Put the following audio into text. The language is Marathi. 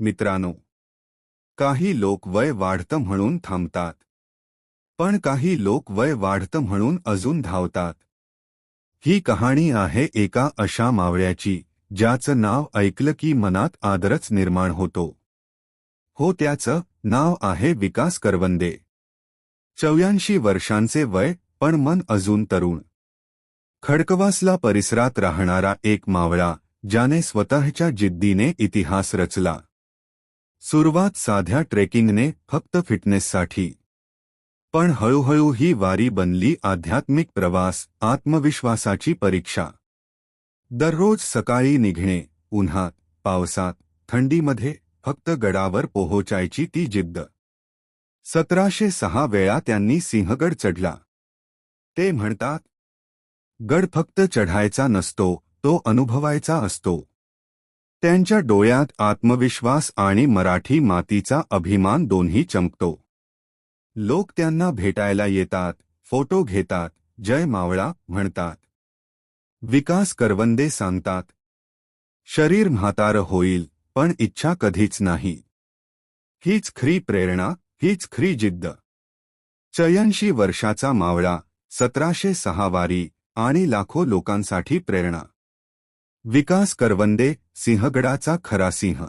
मित्रांनो काही लोक वय वाढतं म्हणून थांबतात. पण काही लोक वय वाढतं म्हणून अजून धावतात. ही कहाणी आहे एका अशा मावळ्याची ज्याचं नाव ऐकलं की मनात आदरच निर्माण होतो. हो त्याचं नाव आहे विकास करवंदे. चौऱ्याऐंशी वर्षांचे वय पण मन अजून तरुण. खडकवासला परिसरात राहणारा एक मावळा ज्याने स्वतःच्या जिद्दीने इतिहास रचला. सुरुवात साध्या ट्रेकिंगने फक्त फिटनेससाठी. पण हळूहळू ही वारी बनली आध्यात्मिक प्रवास आत्मविश्वासाची परीक्षा. दररोज सकाळी निघणे उन्हात पावसात थंडीमध्ये फक्त गडावर पोहोचायची ती जिद्द. सतराशे सहा वेळा त्यांनी सिंहगड चढला. ते म्हणतात गड फक्त चढायचा नसतो तो अनुभवायचा असतो. त्यांच्या डोळ्यात आत्मविश्वास आणि मराठी मातीचा अभिमान दोन्ही चमकतो. लोक त्यांना भेटायला येतात फोटो घेतात जय मावळा म्हणतात. विकास करवंदे सांगतात. शरीर म्हातारं होईल पण इच्छा कधीच नाही. हीच खरी प्रेरणा हीच खरी जिद्द. चयंशी वर्षाचा मावळा सतराशे सहा वारी आणि लाखो लोकांसाठी प्रेरणा. विकास करवंदे सिंहगडाचा खरा सिंह.